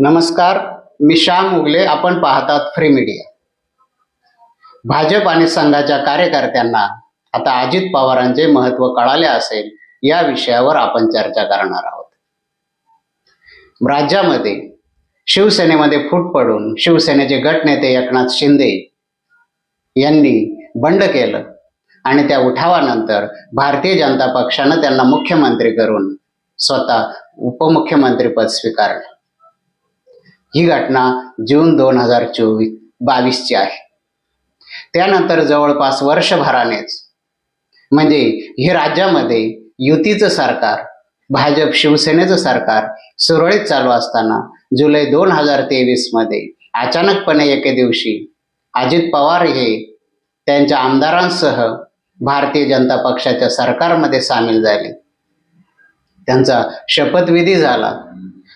नमस्कार मी श्याम उगले आपण पाहतात फ्री मीडिया भाजप आणि संघाच्या कार्यकर्त्यांना आता अजित पवारांचे महत्त्व कळाले असेल या विषयावर आपण चर्चा करणार आहोत. राज्यामध्ये शिवसेनेमध्ये फूट पडून शिवसेनेचे गटनेते एकनाथ शिंदे यांनी बंड केलं आणि त्या उठावानंतर भारतीय जनता पक्षानं त्यांना मुख्यमंत्री करून स्वतः उपमुख्यमंत्रीपद स्वीकारलं. ही घटना जून दोन हजार चोवीस बावीसची आहे. त्यानंतर जवळपास वर्षभरानेच म्हणजे हे राज्यामध्ये युतीचं सरकार भाजप शिवसेनेचं सरकार सुरळीत चालू असताना जुलै दोन हजार तेवीसमध्ये अचानकपणे एके दिवशी अजित पवार हे त्यांच्या आमदारांसह भारतीय जनता पक्षाच्या सरकारमध्ये सामील झाले. त्यांचा शपथविधी झाला.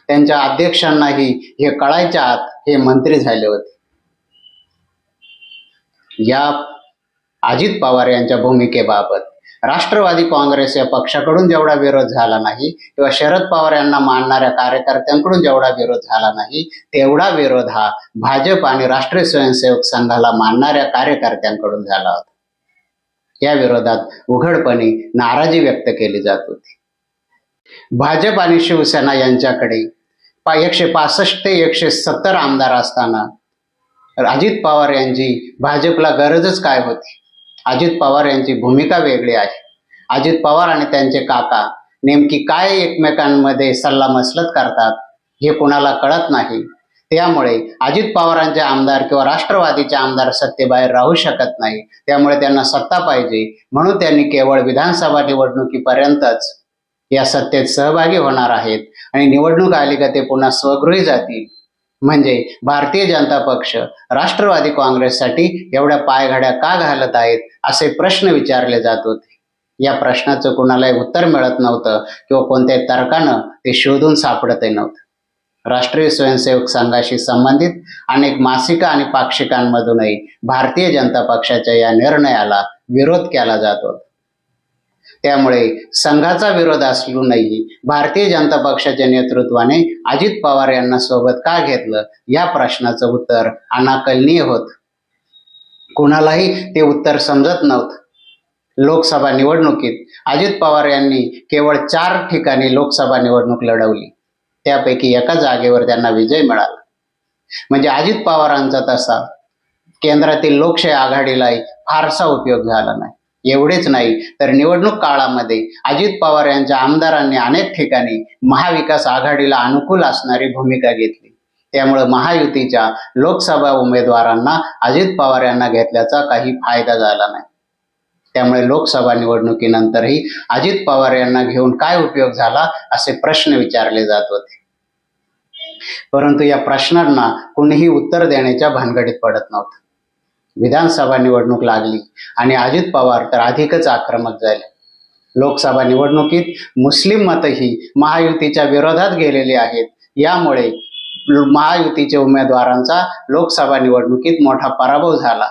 त्यांच्या अध्यक्षांनाही हे कळायच्या आत हे मंत्री झाले होते. या अजित पवार यांच्या भूमिकेबाबत राष्ट्रवादी काँग्रेस या पक्षाकडून जेवढा विरोध झाला नाही किंवा शरद पवार यांना मानणाऱ्या कार्यकर्त्यांकडून जेवढा विरोध झाला नाही तेवढा विरोध हा भाजप आणि राष्ट्रीय स्वयंसेवक संघाला मानणाऱ्या कार्यकर्त्यांकडून झाला होता. या विरोधात उघडपणे नाराजी व्यक्त केली जात होती. भाजप आणि शिवसेना यांच्याकडे पा एकशे पासष्ट ते एकशे सत्तर आमदार असताना अजित पवार यांची भाजपला गरजच काय होती? अजित पवार यांची भूमिका वेगळी आहे. अजित पवार आणि त्यांचे काका नेमकी काय एकमेकांमध्ये सल्लामसलत करतात हे कुणाला कळत नाही. त्यामुळे अजित पवारांचे आमदार किंवा राष्ट्रवादीचे आमदार सत्तेबाहेर राहू शकत नाही. त्यामुळे त्यांना सत्ता पाहिजे. म्हणून त्यांनी केवळ विधानसभा निवडणुकीपर्यंतच या सत्तेत सहभागी होणार आहेत. आणि निवडणूक आली का ते पुन्हा स्वगृही जातील. म्हणजे भारतीय जनता पक्ष राष्ट्रवादी काँग्रेससाठी एवढ्या पायघड्या का घालत आहेत असे प्रश्न विचारले जात होते. या प्रश्नाचं कुणालाही उत्तर मिळत नव्हतं किंवा कोणत्याही तर्कानं ते शोधून सापडतही नव्हतं. राष्ट्रीय स्वयंसेवक संघाशी संबंधित अनेक मासिकं आणि पाक्षिकांमधूनही भारतीय जनता पक्षाच्या या निर्णयाला विरोध केला जात होता. त्यामुळे संघाचा विरोध असूनही भारतीय जनता पक्षाच्या नेतृत्वाने अजित पवार यांना सोबत का घेतलं? या प्रश्नाचं उत्तर अनाकलनीय होत. कुणालाही ते उत्तर समजत नव्हतं. लोकसभा निवडणुकीत अजित पवार यांनी केवळ चार ठिकाणी लोकसभा निवडणूक लढवली. त्यापैकी एका जागेवर त्यांना विजय मिळाला. म्हणजे अजित पवारांचा तसा केंद्रातील लोकशाही आघाडीलाही फारसा उपयोग झाला नाही. एवढेच नाही तर निवडणूक काळामध्ये अजित पवार यांच्या आमदारांनी अनेक ठिकाणी महाविकास आघाडीला अनुकूल असणारी भूमिका घेतली. त्यामुळे महायुतीच्या लोकसभा उमेदवारांना अजित पवार यांना घेतल्याचा काही फायदा झाला नाही. त्यामुळे लोकसभा निवडणुकीनंतरही अजित पवार यांना घेऊन काय उपयोग झाला असे प्रश्न विचारले जात होते. परंतु या प्रश्नांना कुणीही उत्तर देण्याच्या भानगडीत पडत नव्हतं. विधानसभा निवडणूक लागली आणि अजित पवार तर अधिकच आक्रमक झाले. लोकसभा निवडणुकीत मुस्लिम मतही महायुतीच्या विरोधात गेलेली आहेत. यामुळे महायुतीच्या उमेदवारांचा लोकसभा निवडणुकीत मोठा पराभव झाला.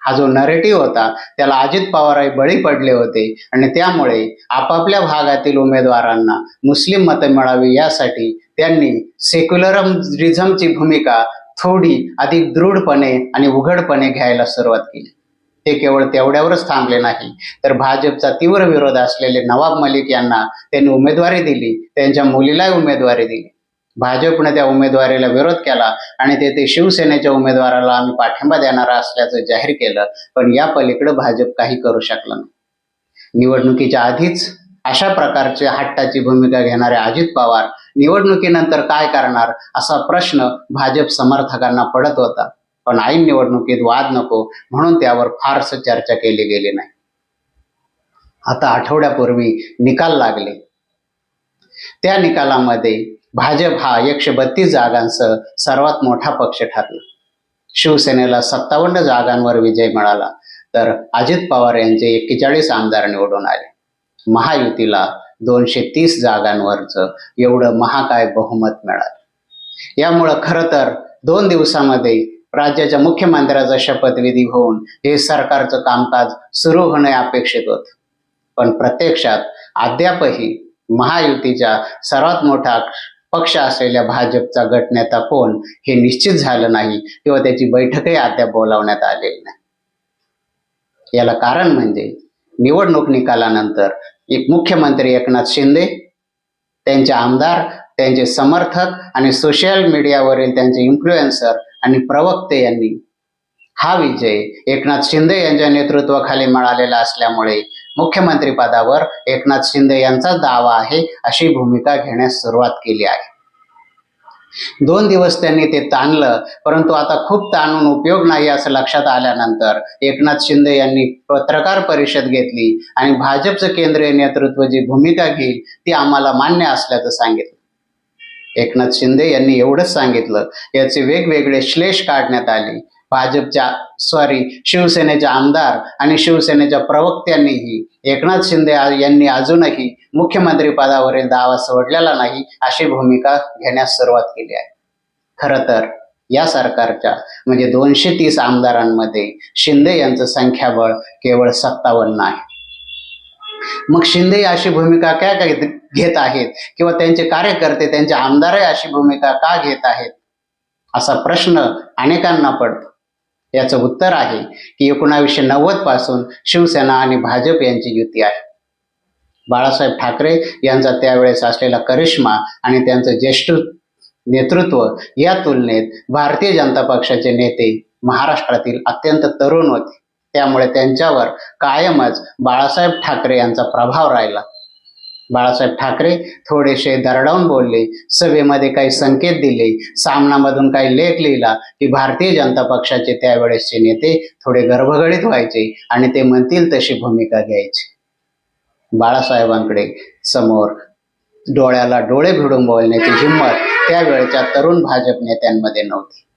हा जो नरेटिव्ह होता त्याला अजित पवारही बळी पडले होते आणि त्यामुळे आपापल्या भागातील उमेदवारांना मुस्लिम मतं मिळावी यासाठी त्यांनी सेक्युलरिझमची भूमिका थोडी अधिक दृढपणे आणि उघडपणे घ्यायला सुरुवात केली. ते केवळ तेवढ्यावरच थांबले नाही तर भाजपचा तीव्र विरोध असलेले नवाब मलिक यांना त्यांनी उमेदवारी दिली त्यांच्या मुलीलाही उमेदवारी दिली. भाजपने त्या उमेदवारीला विरोध केला आणि तेथे शिवसेनेच्या उमेदवाराला आम्ही पाठिंबा देणार असल्याचं जाहीर केलं पण या पलीकडे भाजप काही करू शकलं नाही. निवडणुकीच्या आधीच अशा प्रकारचे हट्टाची भूमिका घेणारे अजित पवार निवडणुकीनंतर काय करणार असा प्रश्न भाजप समर्थकांना पडत होता. पण ऐन निवडणुकीत वाद नको म्हणून त्यावर फारस चर्चा केली गेली नाही. आता आठवड्यापूर्वी निकाल लागले. त्या निकालामध्ये भाजप हा एकशे बत्तीस जागांसह सर्वात मोठा पक्ष ठरला. शिवसेनेला सत्तावन्न जागांवर विजय मिळाला. तर अजित पवार यांचे एक्केचाळीस आमदार निवडून आले. महायुतीला दोनशे तीस जागांवरचं एवढं महाकाय बहुमत मिळालं. यामुळं खरं तर दोन दिवसामध्ये राज्याच्या मुख्यमंत्र्याचा शपथविधी होऊन हे सरकारचं कामकाज सुरू होणे अपेक्षित होत. पण प्रत्यक्षात अद्यापही महायुतीच्या सर्वात मोठा पक्ष असलेल्या भाजपचा गटनेता कोण हे निश्चित झालं नाही किंवा त्याची बैठकही अद्याप बोलावण्यात आलेली नाही. याला कारण म्हणजे निवडणूक निकालानंतर एक मुख्यमंत्री एकनाथ शिंदे त्यांचे आमदार त्यांचे समर्थक आणि सोशल मीडियावरील त्यांचे इन्फ्लुएन्सर आणि प्रवक्ते यांनी हा विजय एकनाथ शिंदे यांच्या नेतृत्वाखाली मिळालेला असल्यामुळे मुख्यमंत्री पदावर एकनाथ शिंदे यांचाच दावा आहे अशी भूमिका घेण्यास सुरुवात केली आहे. दोन दिवस त्यांनी ते ताणलं परंतु आता खूप ताणून उपयोग नाही असं लक्षात आल्यानंतर एकनाथ शिंदे यांनी पत्रकार परिषद घेतली आणि भाजपचं केंद्रीय नेतृत्व जी भूमिका घेईल ती आम्हाला मान्य असल्याचं सांगितलं. एकनाथ शिंदे यांनी एवढंच सांगितलं याचे वेगवेगळे श्लेष काढण्यात आले. भाजपच्या सॉरी शिवसेनेचे आमदार आणि शिवसेनेच्या प्रवक्त्यांनीही एकनाथ शिंदे यांनी अजूनही मुख्यमंत्री पदावरील दावा सोडलेला नाही अशी भूमिका घेण्यास सुरुवात केली आहे. खरं तर या सरकारच्या म्हणजे दोनशे तीस आमदारांमध्ये शिंदे यांचं संख्याबळ केवळ सत्तावन्न आहे मग शिंदे अशी भूमिका काय काय घेत आहेत? किंवा त्यांचे कार्यकर्ते त्यांचे आमदारही अशी भूमिका का घेत आहेत? असा प्रश्न अनेकांना पडतो. याचं उत्तर आहे की एकोणावीसशे नव्वदपासून शिवसेना आणि भाजप यांची युती आहे. बाळासाहेब ठाकरे यांचा त्यावेळेस असलेला करिश्मा आणि त्यांचं ज्येष्ठ नेतृत्व या तुलनेत भारतीय जनता पक्षाचे नेते महाराष्ट्रातील अत्यंत तरुण होते. त्यामुळे त्यांच्यावर कायमच बाळासाहेब ठाकरे यांचा प्रभाव राहिला. बाळासाहेब ठाकरे थोडेसे दरडावून बोलले सभेमध्ये काही संकेत दिले सामनामधून काही लेख लिहिला की भारतीय जनता पक्षाचे त्यावेळेसचे नेते थोडे गर्भगडीत व्हायचे आणि ते म्हणतील तशी भूमिका घ्यायची. बाळासाहेबांकडे समोर डोळ्याला डोळे भिडून बोलण्याची हिंमत त्यावेळच्या तरुण भाजप नेत्यांमध्ये नव्हती.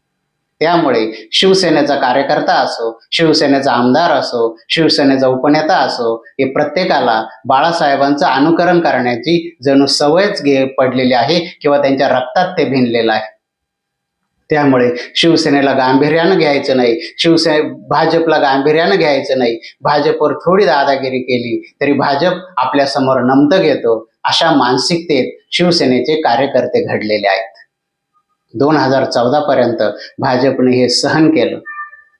त्यामुळे शिवसेनेचा कार्यकर्ता असो शिवसेनेचा आमदार असो शिवसेनेचा उपनेता असो हे प्रत्येकाला बाळासाहेबांचं अनुकरण करण्याची जणू सवयच घे पडलेली आहे किंवा त्यांच्या रक्तात ते भिनलेलं आहे. त्यामुळे शिवसेनेला गांभीर्यानं घ्यायचं नाही शिवसेने भाजपला गांभीर्यानं घ्यायचं नाही भाजपवर थोडी दादागिरी केली तरी भाजप आपल्यासमोर नमतं घेतो अशा मानसिकतेत शिवसेनेचे कार्यकर्ते घडलेले आहेत. दोन हजार चौदा पर्यंत भाजपने हे सहन केलं.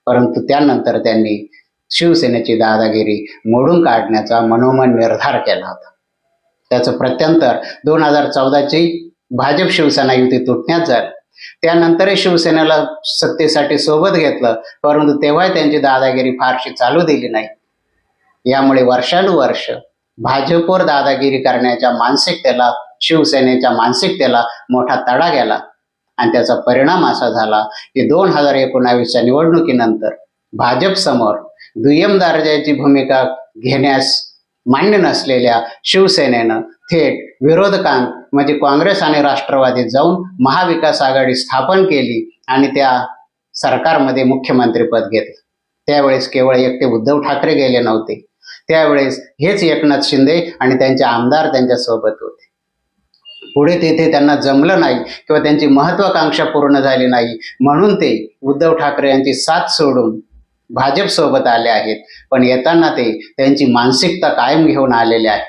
परंतु त्यानंतर त्यांनी शिवसेनेची दादागिरी मोडून काढण्याचा मनोमन निर्धार केला होता. त्याचं प्रत्यंतर दोन हजार चौदाची भाजप शिवसेना युती तुटण्यात झाली. त्यानंतरही शिवसेनेला सत्तेसाठी सोबत घेतलं परंतु तेव्हाही त्यांची दादागिरी फारशी चालू दिली नाही. यामुळे वर्षानुवर्ष भाजपवर दादागिरी करण्याच्या मानसिकतेला शिवसेनेच्या मानसिकतेला मोठा तडा गेला. आणि त्याचा परिणाम असा झाला की दोन हजार एकोणावीसच्या निवडणुकीनंतर भाजप समोर दुय्यम दर्जाची भूमिका घेण्यास मान्य नसलेल्या शिवसेनेनं थेट विरोधकांत म्हणजे काँग्रेस आणि राष्ट्रवादीत जाऊन महाविकास आघाडी स्थापन केली आणि त्या सरकारमध्ये मुख्यमंत्रीपद घेतलं. त्यावेळेस केवळ एकटे उद्धव ठाकरे गेले नव्हते. त्यावेळेस हेच एकनाथ शिंदे आणि त्यांचे आमदार त्यांच्यासोबत होते. पुढे तेथे त्यांना जमलं नाही किंवा त्यांची महत्वाकांक्षा पूर्ण झाली नाही. म्हणून ते उद्धव ठाकरे यांची साथ सोडून भाजप सोबत आले आहेत. पण येताना ते त्यांची मानसिकता कायम घेऊन आलेले आहेत.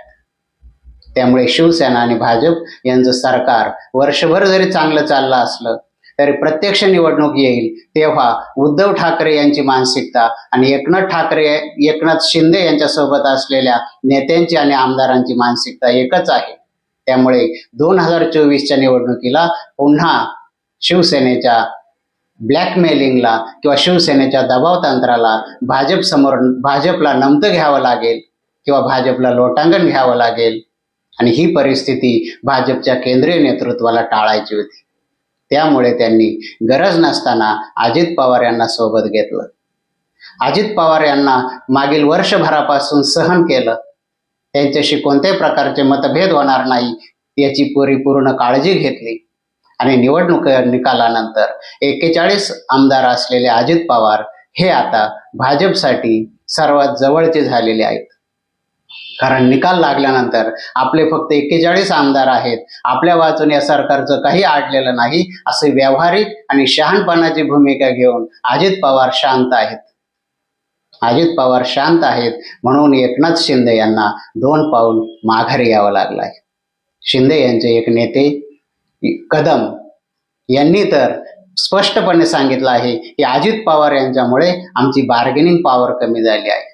त्यामुळे शिवसेना आणि भाजप यांचं सरकार वर्षभर जरी चांगलं चाललं असलं तरी प्रत्यक्ष निवडणूक येईल तेव्हा उद्धव ठाकरे यांची मानसिकता आणि एकनाथ ठाकरे एकनाथ शिंदे यांच्यासोबत असलेल्या नेत्यांची आणि आमदारांची मानसिकता एकच आहे. त्यामुळे दोन हजार चोवीसच्या निवडणुकीला पुन्हा शिवसेनेच्या ब्लॅकमेलिंगला किंवा शिवसेनेच्या दबाव तंत्राला भाजप समोर भाजपला नमतं घ्यावं लागेल किंवा भाजपला लोटांगण घ्यावं लागेल. आणि ही परिस्थिती भाजपच्या केंद्रीय नेतृत्वाला टाळायची होती. त्यामुळे त्यांनी गरज नसताना अजित पवार यांना सोबत घेतलं. अजित पवार यांना मागील वर्षभरापासून सहन केलं. त्यांच्याशी कोणत्याही प्रकारचे मतभेद होणार नाही याची परिपूर्ण काळजी घेतली. आणि निवडणूक निकालानंतर एक्केचाळीस आमदार असलेले अजित पवार हे आता भाजपसाठी सर्वात जवळचे झालेले आहेत. कारण निकाल लागल्यानंतर आपले फक्त एक्केचाळीस आमदार आहेत आपल्या वाचून या सरकारचं काही आडलेलं नाही असे व्यावहारिक आणि शहाणपणाची भूमिका घेऊन अजित पवार शांत आहेत. अजित पवार शांत आहेत म्हणून एकनाथ शिंदे यांना दोन पाऊल माघारी यावं लागलं आहे शिंदे यांचे एक नेते कदम यांनी तर स्पष्टपणे सांगितलं आहे की अजित पवार यांच्यामुळे आमची बार्गेनिंग पॉवर कमी झाली आहे.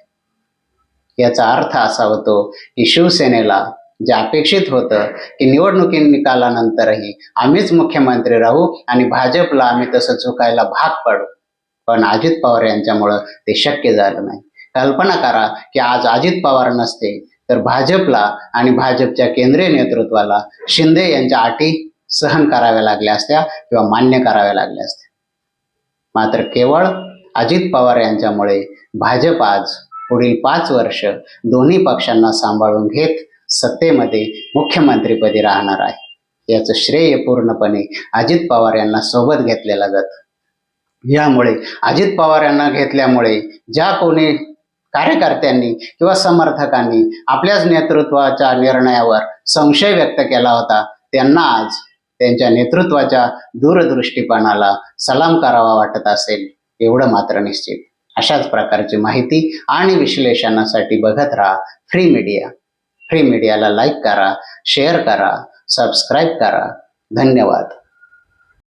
याचा अर्थ असा होतो की शिवसेनेला जे अपेक्षित होतं की निवडणुकी निकालानंतरही आम्हीच मुख्यमंत्री राहू आणि भाजपला आम्ही तसं चुकायला भाग पाडू. पण अजित पवार यांच्यामुळं ते शक्य झालं नाही. कल्पना करा की आज अजित पवार नसते तर भाजपला आणि भाजपच्या केंद्रीय नेतृत्वाला शिंदे यांच्या अटी सहन कराव्या लागल्या असत्या किंवा मान्य कराव्या लागल्या असत्या. मात्र केवळ अजित पवार यांच्यामुळे भाजप आज पुढील पाच वर्ष दोन्ही पक्षांना सांभाळून घेत सत्तेमध्ये मुख्यमंत्रीपदी राहणार आहे. याचं श्रेय पूर्णपणे अजित पवार यांना सोबत घेतलेला जातं. यामुळे अजित पवार यांना घेतल्यामुळे ज्या कोणी कार्यकर्त्यांनी किंवा समर्थकांनी आपल्याच नेतृत्वाच्या निर्णयावर संशय व्यक्त केला होता त्यांना आज त्यांच्या नेतृत्वाच्या दूरदृष्टीपणाला सलाम करावा वाटत असेल एवढं मात्र निश्चित. अशाच प्रकारची माहिती आणि विश्लेषणासाठी बघत राहा फ्री मीडिया. फ्री मीडियाला लाईक करा शेअर करा सबस्क्राईब करा. धन्यवाद.